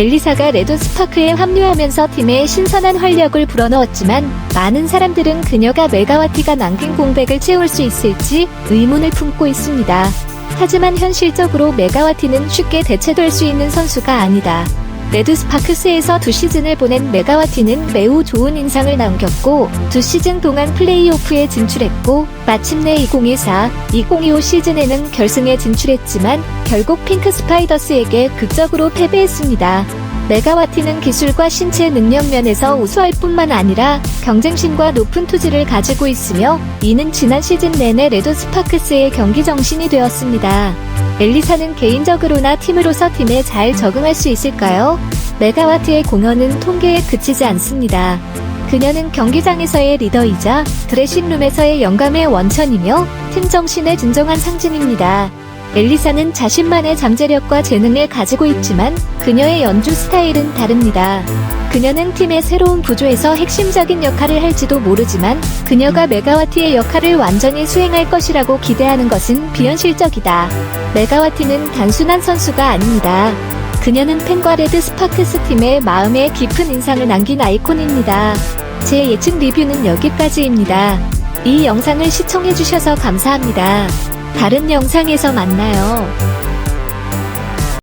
엘리사가 레드 스파크에 합류하면서 팀에 신선한 활력을 불어넣었지만 많은 사람들은 그녀가 메가와티가 남긴 공백을 채울 수 있을지 의문을 품고 있습니다. 하지만 현실적으로 메가와티는 쉽게 대체될 수 있는 선수가 아니다. 레드 스파크스에서 두 시즌을 보낸 메가와티는 매우 좋은 인상을 남겼고 두 시즌 동안 플레이오프에 진출했고 마침내 2024, 2025 시즌에는 결승에 진출했지만 결국 핑크 스파이더스에게 극적으로 패배했습니다. 메가와티는 기술과 신체 능력 면에서 우수할 뿐만 아니라 경쟁심과 높은 투지를 가지고 있으며 이는 지난 시즌 내내 레드 스파크스의 경기 정신이 되었습니다. 엘리사는 개인적으로나 팀으로서 팀에 잘 적응할 수 있을까요? 메가와트의 공헌은 통계에 그치지 않습니다. 그녀는 경기장에서의 리더이자 드레싱룸에서의 영감의 원천이며 팀 정신의 진정한 상징입니다. 엘리사는 자신만의 잠재력과 재능을 가지고 있지만 그녀의 연주 스타일은 다릅니다. 그녀는 팀의 새로운 구조에서 핵심적인 역할을 할지도 모르지만 그녀가 메가와티의 역할을 완전히 수행할 것이라고 기대하는 것은 비현실적이다. 메가와티는 단순한 선수가 아닙니다. 그녀는 팬과 레드 스파크스 팀의 마음에 깊은 인상을 남긴 아이콘입니다. 제 예측 리뷰는 여기까지입니다. 이 영상을 시청해주셔서 감사합니다. 다른 영상에서 만나요.